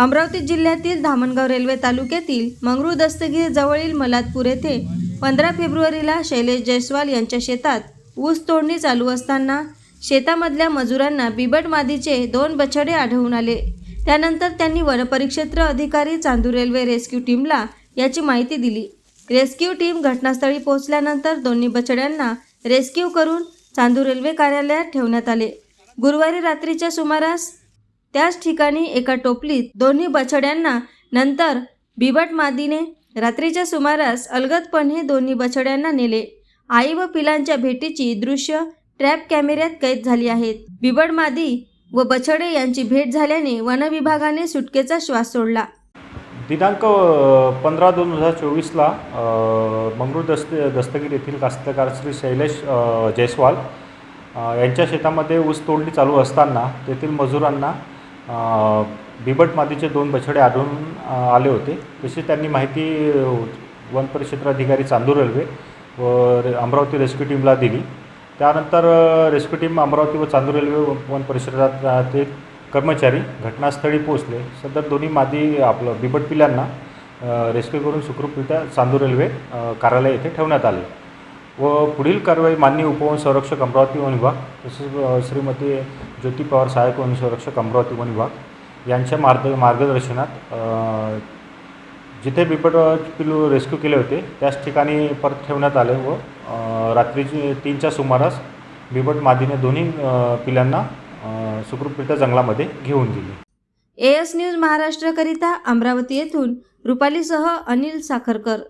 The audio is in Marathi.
अमरावती जिल्ह्यातील धामणगाव रेल्वे तालुक्यातील मंगरू दस्तगीर जवळील मलातपूर येथे पंधरा फेब्रुवारीला शैलेश जयस्वाल यांच्या शेतात ऊस तोडणी चालू असताना शेतामधल्या मजुरांना बिबट मादीचे दोन बछडे आढळून आले. त्यानंतर त्यांनी वनपरिक्षेत्र अधिकारी चांदूर रेल्वे रेस्क्यू टीमला याची माहिती दिली. रेस्क्यू टीम घटनास्थळी पोहोचल्यानंतर दोन्ही बछड्यांना रेस्क्यू करून चांदूर रेल्वे कार्यालयात ठेवण्यात आले. गुरुवारी रात्रीच्या सुमारास त्याच ठिकाणी एका टोपलीत दोन्ही बछड्यांना नंतर बिबट मादीने रात्रीच्या सुमारास अलगदपणे दोन्ही बछड्यांना नेले. आई व पिलांच्या भेटीची दृश्य ट्रॅप कॅमेऱ्यात कैद झाली आहेत. बिबट मादी व बछडे यांची भेट झाल्याने वनविभागाने सुटकेचा श्वास सोडला. दिनांक पंधरा दोन हजार चोवीसला मंगळूर दस्त दस्तगीर येथील कास्तकार श्री शैलेश जयस्वाल यांच्या शेतामध्ये ऊस तोडणी चालू असताना तेथील मजुरांना बिबट मादीचे दोन बछडे आढळून आले होते. तशी त्यांनी माहिती वन परिक्षेत्र अधिकारी चांदूर रेल्वे व अमरावती रेस्क्यू टीमला दिली. त्यानंतर रेस्क्यू टीम अमरावती व चांदूर रेल्वे वन परिसरात ते कर्मचारी घटनास्थळी पोहोचले. सदर दोन्ही मादी आपलं बिबट पिल्यांना रेस्क्यू करून सुखरूपरित्या चांदूर रेल्वे कार्यालय येथे ठेवण्यात आले. व पुढील कारवाई माननीय उपवन संरक्षक अमरावती वन विभाग तसेच श्रीमती ज्योती पवार सहाय्यक वनसंरक्षक अमरावती वन विभाग यांच्या मार्ग मार्गदर्शनात जिथे बिबट पिलू रेस्क्यू केले होते त्याच ठिकाणी परत ठेवण्यात आले व रात्रीची तीनच्या सुमारास बिबट मादीने दोन्ही पिल्लांना पिल्यांना सुखरूपरित्या जंगलामध्ये घेऊन गेली. एएस न्यूज महाराष्ट्रकरिता अमरावती येथून रुपालीसह अनिल साखरकर.